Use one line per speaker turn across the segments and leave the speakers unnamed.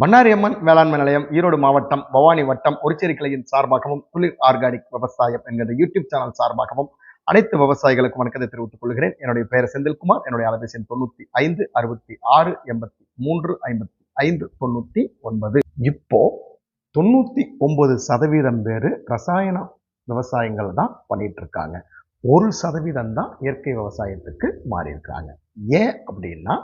பண்ணாரி அம்மன் வேளாண்மை நிலையம் ஈரோடு மாவட்டம் பவானி வட்டம் ஒருச்சேரி கிளையின் சார்பாகவும் குளிர் ஆர்கானிக் விவசாயம் என்கிற யூடியூப் சேனல் சார்பாகவும் அனைத்து விவசாயிகளுக்கும் வணக்கத்தை தெரிவித்துக் கொள்கிறேன். என்னுடைய பெயர் செந்தில்குமார் என்னுடைய அலைபேசி தொண்ணூத்தி ஐந்து அறுபத்தி ஆறு எண்பத்தி மூன்று ஐம்பத்தி ஐந்து தொண்ணூத்தி ஒன்பது. இப்போ தொண்ணூத்தி ஒன்பது சதவீதம் பேர் ரசாயன விவசாயங்கள் தான் பண்ணிட்டு இருக்காங்க. ஒரு சதவீதம் தான் இயற்கை விவசாயத்துக்கு மாறி இருக்காங்க ஏன் அப்படின்னா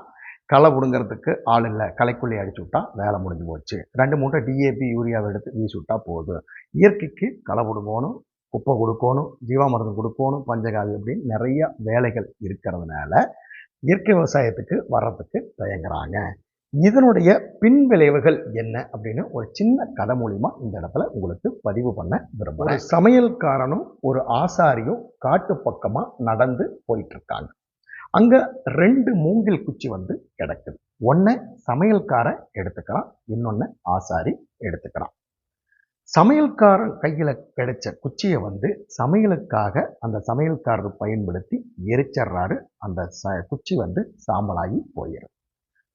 களை பிடுங்கிறதுக்கு ஆள் இல்லை. களைக்குள்ளே அடிச்சு விட்டா வேலை முடிஞ்சு போச்சு. ரெண்டு மூட்டை டிஏபி யூரியாவை எடுத்து வீசி விட்டா போதும். இயற்கைக்கு களை பிடுங்கணும் குப்பை கொடுக்கணும் ஜீவாமிர்தம் கொடுக்கணும் பஞ்சகாவி அப்படின்னு நிறைய வேலைகள் இருக்கிறதுனால இயற்கை விவசாயத்துக்கு வர்றதுக்கு தயங்குறாங்க. இதனுடைய பின் விளைவுகள் என்ன அப்படின்னு ஒரு சின்ன கதை மூலிமா இந்த இடத்துல உங்களுக்கு பதிவு பண்ண விரும்புகிறேன் சமையல்காரனும் ஒரு ஆசாரியும் காட்டு பக்கமாக நடந்து போயிட்டு இருக்காங்க. அங்கே ரெண்டு மூங்கில் குச்சி வந்து கிடக்குது. ஒன்று சமையல்காரன் எடுத்துக்கிறான் இன்னொன்று ஆசாரி எடுத்துக்கிறான். சமையல்காரன் கையில் கிடைச்ச குச்சியை வந்து சமையலுக்காக அந்த சமையல்காரர் பயன்படுத்தி எரிச்சர்றாரு. அந்த ச குச்சி வந்து சாம்பலாகி போயிடும்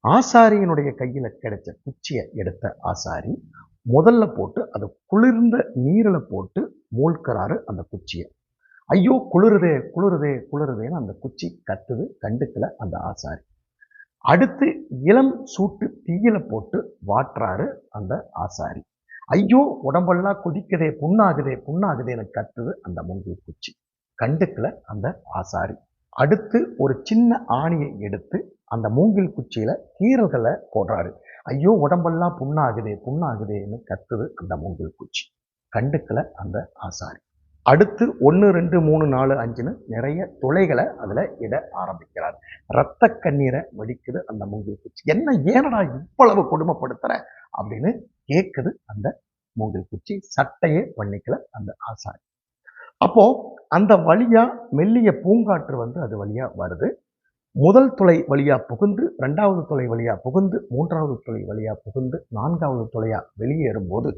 ஆசாரியினுடைய கையில் கிடைச்ச குச்சியை எடுத்த ஆசாரி முதல்ல போட்டு அது குளிர்ந்த நீரில் போட்டு மூழ்கிறாரு அந்த குச்சியை. ஐயோ குளிருதே குளிருதே குளிருதேன்னு அந்த குச்சி கத்துது கண்டுக்கல அந்த ஆசாரி. அடுத்து இளம் சூட்டு தீயில போட்டு வாட்டுறாரு அந்த ஆசாரி. ஐயோ உடம்பெல்லாம் கொதிக்குதே புண்ணாகுதே புண்ணாகுதேன்னு கத்துது அந்த மூங்கில் குச்சி. கண்டுக்கல அந்த ஆசாரி. அடுத்து ஒரு சின்ன ஆணியை எடுத்து அந்த மூங்கில் குச்சியில கீரல்களை போடுறாரு. ஐயோ உடம்பெல்லாம் புண்ணாகுதே புண்ணாகுதேன்னு கத்துது அந்த மூங்கில் குச்சி. கண்டுக்கல அந்த ஆசாரி. அடுத்து ஒன்று ரெண்டு மூணு நாலு அஞ்சுன்னு நிறைய துளைகளை அதில் இட ஆரம்பிக்கிறார். ரத்த கண்ணீரை வடிக்குது அந்த மூங்கில் குச்சி என்ன ஏனடா இவ்வளவு கொடுமைப்படுத்துகிற அப்படின்னு கேட்குது அந்த மூங்கில் குச்சி சட்டையே பண்ணிக்கல அந்த ஆசாரி. அப்போ அந்த வழியா மெல்லிய பூங்காற்று வந்து அது வழியா வருது. முதல் துளை வழியா புகுந்து ரெண்டாவது துளை வழியா புகுந்து மூன்றாவது துளை வழியா புகுந்து நான்காவது துளையா வெளியேறும்போது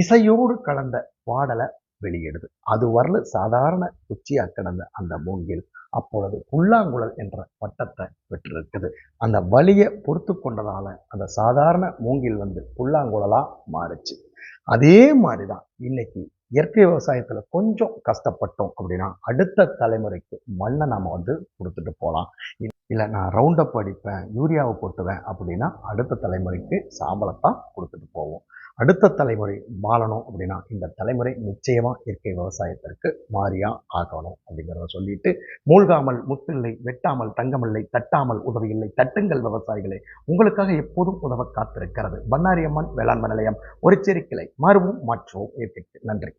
இசையோடு கலந்த பாடலை வெளியிடுது. அது வரல சாதாரண குச்சியா கிடந்த அந்த மூங்கில் அப்பொழுது புல்லாங்குழல் என்ற பட்டத்தை பெற்றிருக்குது. அந்த வலியை பொறுத்து கொண்டதால அந்த சாதாரண மூங்கில் வந்து புல்லாங்குழலா மாறுச்சு. அதே மாதிரி தான் இன்னைக்கு இயற்கை விவசாயத்தில் கொஞ்சம் கஷ்டப்பட்டோம் அப்படின்னா அடுத்த தலைமுறைக்கு மண்ணை நாம் வந்து கொடுத்துட்டு போகலாம் இல்லை நான் ரவுண்டப் அடிப்பேன் யூரியாவை போட்டுவேன் அப்படின்னா அடுத்த தலைமுறைக்கு சாம்பலத்தான் கொடுத்துட்டு போவோம். அடுத்த தலைமுறை வாழணும் அப்படின்னா இந்த தலைமுறை நிச்சயமாக இயற்கை விவசாயத்திற்கு மாறியா ஆகணும் அப்படிங்கிறத சொல்லிட்டு மூழ்காமல் முத்தில்லை வெட்டாமல் தங்கமில்லை தட்டாமல் உதவியில்லை தட்டுங்கள் விவசாயிகளே. உங்களுக்காக எப்போதும் உதவ காத்திருக்கிறது. பன்னாரியம்மன் வேளாண்மை நிலையம் ஒரு கிளை. மாறுவோம் மாற்றுவோம் இயற்கைக்கு. நன்றி.